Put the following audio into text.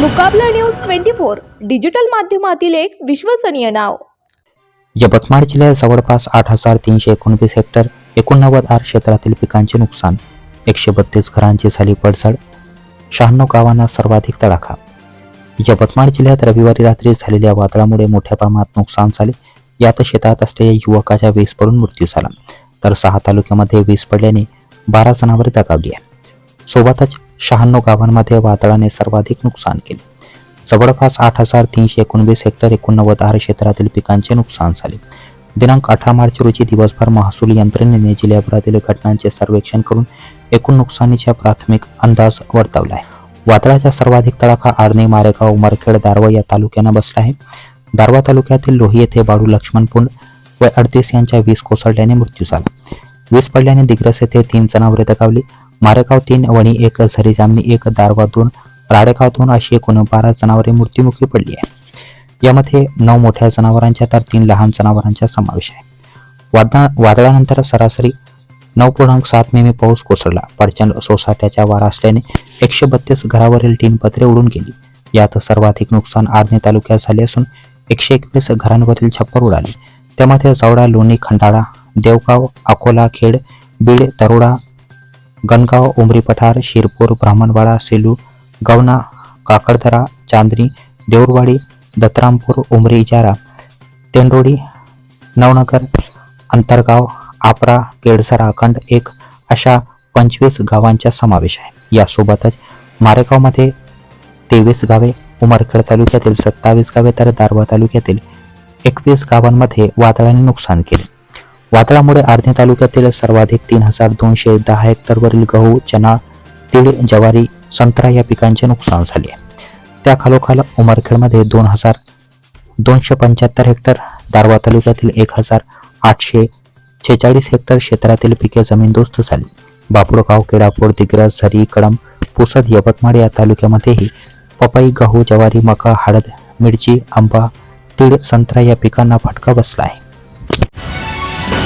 Mukabla news twenty four digital माध्यमातील एक विश्वसनीय नाव. यवतमाळ जिल्ह्यात जवळपास आठ हजार तीनशे एकोणवीस हेक्टर एकोणनव्वद आर क्षेत्रातील पिकांचे नुकसान एकशे बत्तीस घरांची झाली पडझड शहाण्णव गावांना सर्वाधिक तडाखा. यवतमाळ जिल्ह्यात रविवारी रात्री झालेल्या वादळामुळे मोठ्या प्रमाणात नुकसान झाले. यात शेतात असलेल्या युवकाच्या वीज पडून मृत्यू झाला. तर सहा तालुक्यामध्ये वीज पडल्याने बारा जणांवर दगावली आहे सोबतच शहाण्णव गावांमध्ये वादळाने सर्वाधिक नुकसान केले. जवळपास आठ हजार तीनशे एकोणवीस हेक्टर एकोणनव्वद आहार क्षेत्रातील पिकांचे नुकसान झाले. दिनांक अठरा मार्च रोजी दिवसभर महसूल यंत्रणेने जिल्ह्याभरातील घटनांचे सर्वेक्षण करून एकूण नुकसानीचा प्राथमिक अंदाज वर्तवला आहे. वादळाचा सर्वाधिक तडाखा आर्णी मारेगाव उमरखेड दारवा या तालुक्यांना बसला आहे. दारवा तालुक्यातील लोही येथे बाळू लक्ष्मणपुंड व अडतीस यांच्या वीज कोसळल्याने मृत्यू झाला. वीज पडल्याने दिग्रस येथे तीन जनावरे दगावली. मारेगाव तीन वणी एक झरी जामणी एक दारवा दोन राडेगाव दोन अशी एकूण बारा जनावरे मृत्युमुखी पडली आहे यामध्ये नऊ मोठ्या जनावरांच्या तर तीन लहान जनावरांचा समावेश आहे. वादळा वादळानंतर सरासरी नऊ पूर्णांक सात मिमी पाऊस कोसळला. प्रचंड सोसाट्याचा वारा असल्याने एकशे बत्तीस घरावरील तीन पत्रे उडून गेली. यात सर्वाधिक नुकसान आर्णे तालुक्यात झाले असून एकशे एकवीस घरांवरील छप्पर उडाले. त्यामध्ये जवळा लोणी खंडाळा देवगाव अकोला खेड बीड तरोडा गणगाव उमरी पठार शिरपूर ब्राह्मणवाडा सेलू गवना काकडदरा चांदणी देऊरवाडी दत्तरामपूर उमरी इजारा तेंडोडी नवनगर अंतरगाव आपरा केडझर अखंड एक अशा पंचवीस गावांचा समावेश आहे. यासोबतच मारेगावमध्ये तेवीस गावे उमरखेड तालुक्यातील सत्तावीस गावे तर दारवा तालुक्यातील एकवीस गावांमध्ये वादळाने नुकसान केले. वादळामुळे आर्णी तालुक्यातील सर्वाधिक तीन हजार दोनशे दहा हेक्टरवरील गहू चना तीळ ज्वारी संत्रा या पिकांचे नुकसान झाले. त्या खालोखाल उमरखेडमध्ये दोन हजार दोनशे पंच्याहत्तर हेक्टर दारवा तालुक्यातील एक हजार आठशे छेचाळीस हेक्टर क्षेत्रातील पिके जमीनदोस्त झाली. बापुळगाव केडापूर दिग्रज झरी कळंब पुसद यवतमाळ या तालुक्यामध्येही पपई गहू ज्वारी मका हळद मिरची आंबा तीळ संत्रा या पिकांना फटका बसला आहे.